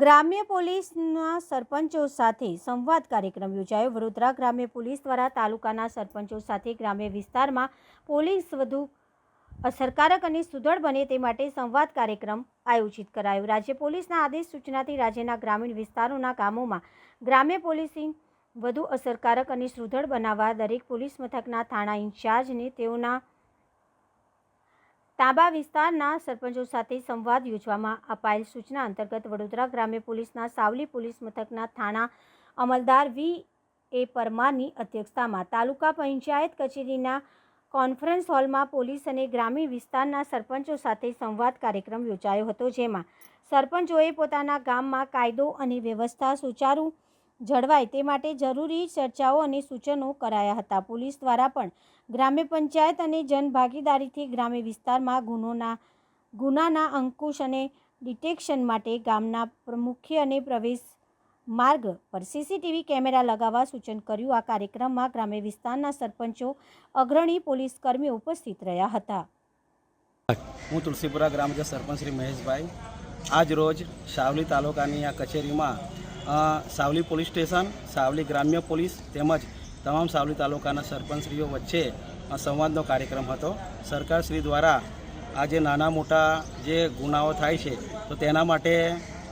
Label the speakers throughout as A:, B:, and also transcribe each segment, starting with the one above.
A: ગ્રામ્ય પોલીસના સરપંચો સાથે સંવાદ કાર્યક્રમ યોજાયો. વડોદરા ગ્રામ્ય પોલીસ દ્વારા તાલુકાના સરપંચો સાથે ગ્રામ્ય વિસ્તારમાં પોલીસ વધુ અસરકારક અને સુદૃઢ બને તે માટે સંવાદ કાર્યક્રમ આયોજિત કરાયો. રાજ્ય પોલીસના આદેશ સૂચનાથી રાજ્યના ગ્રામીણ વિસ્તારોના ગામોમાં ગ્રામ્ય પોલીસિંગ વધુ અસરકારક અને સુદૃઢ બનાવવા દરેક પોલીસ મથકના થાણા ઇન્ચાર્જને તેઓના તાંબા વિસ્તારના સરપંચો સાથે સંવાદ યોજવામાં અપાયેલ સૂચના અંતર્ગત વડોદરા ગ્રામ્ય પોલીસના સાવલી પોલીસ મથકના થાણા અમલદાર વી. એ. પરમારની અધ્યક્ષતામાં તાલુકા પંચાયત કચેરીના કોન્ફરન્સ હોલમાં પોલીસ અને ગ્રામીણ વિસ્તારના સરપંચો સાથે સંવાદ કાર્યક્રમ યોજાયો હતો, જેમાં સરપંચોએ પોતાના ગામમાં કાયદો અને વ્યવસ્થા સુચારુ જળવાય તે માટે જરૂરી ચર્ચાઓ અને સૂચનો કરાયા હતા. પોલીસ દ્વારા પણ ગ્રામ્ય પંચાયત અને જનભાગીદારીથી ગ્રામ્ય વિસ્તારમાં ગુનોના, ગુનાના અંકુશ અને ડિટેક્શન માટે ગામના મુખ્ય અને પ્રવેશ માર્ગ પર સીસીટીવી કેમેરા લગાવવા સૂચન કર્યું. આ કાર્યક્રમમાં ગ્રામ્ય વિસ્તારના સરપંચો, અગ્રણી પોલીસ કર્મીઓ ઉપસ્થિત રહ્યા હતા.
B: હું તુલસીપુરા ગ્રામજન સરપંચ શ્રી મહેશભાઈ, આજ રોજ સાવલી તાલુકાની આ કચેરીમાં સાવલી પોલીસ સ્ટેશન, સાવલી ગ્રામ્ય પોલીસ તેમજ તમામ સાવલી તાલુકાના સરપંચશ્રીઓ વચ્ચે સંવાદનો કાર્યક્રમ હતો. સરકારશ્રી દ્વારા આ જે નાના મોટા જે ગુનાઓ થાય છે, તો તેના માટે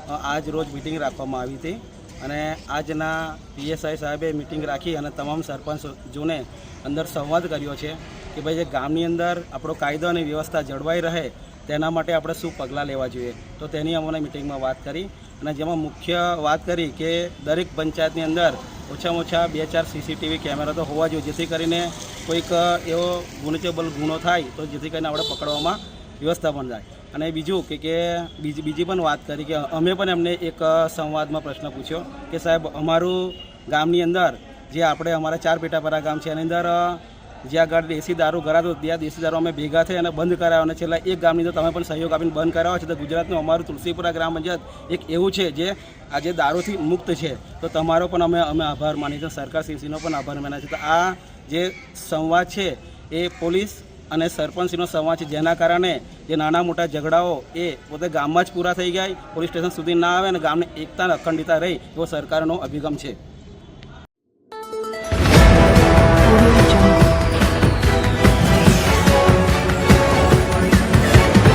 B: આજ રોજ મિટિંગ રાખવામાં આવી હતી અને આજના પીએસઆઈ સાહેબે મિટિંગ રાખી અને તમામ સરપંચોને અંદર સંવાદ કર્યો છે કે ભાઈ જે ગામની અંદર આપણો કાયદો અને વ્યવસ્થા જળવાઈ રહે તેના માટે આપણે શું પગલાં લેવા જોઈએ? તો તેની અમને મિટિંગમાં વાત કરી અને જેમાં મુખ્ય વાત કરી કે દરેક પંચાયતની અંદર ઓછામાં ઓછા બે ચાર સીસીટીવી કેમેરા તો હોવા જોઈએ. જેથી કરીને કોઈક એવો ગુનેચેબલ ગુનો થાય તો જેથી કરીને આપણે પકડવામાં વ્યવસ્થા પણ થાય. અને બીજું કે કે બીજી બીજી પણ વાત કરી કે અમે પણ એમને એક સંવાદમાં પ્રશ્ન પૂછ્યો કે સાહેબ અમારું ગામની અંદર જે આપણે અમારા ચાર પેટાપરા ગામ છે એની અંદર જ્યાં આગળ દેશી દારૂ કરાતો ત્યાં દેશી દારૂ અમે ભેગા થઈ અને બંધ કરાવ્યો અને છેલ્લા એક ગામની અંદર તમે પણ સહયોગ આપીને બંધ કરાવ્યો છે. તો ગુજરાતનું અમારું તુલસીપુરા ગ્રામ પંચાયત એક એવું છે જે આજે દારૂથી મુક્ત છે. તો તમારો પણ અમે અમે આભાર માની છીએ. સરકાર શ્રીસીનો પણ આભાર માનીએ છીએ. તો આ જે સંવાદ છે એ પોલીસ અને સરપંચનો સંવાદ છે. જેના કારણે જે નાના મોટા ઝઘડાઓ એ પોતે ગામમાં જ પૂરા થઈ ગયા. પોલીસ સ્ટેશન સુધી ના આવે અને ગામને એકતા અખંડિતા રહી એવો સરકારનો અભિગમ છે.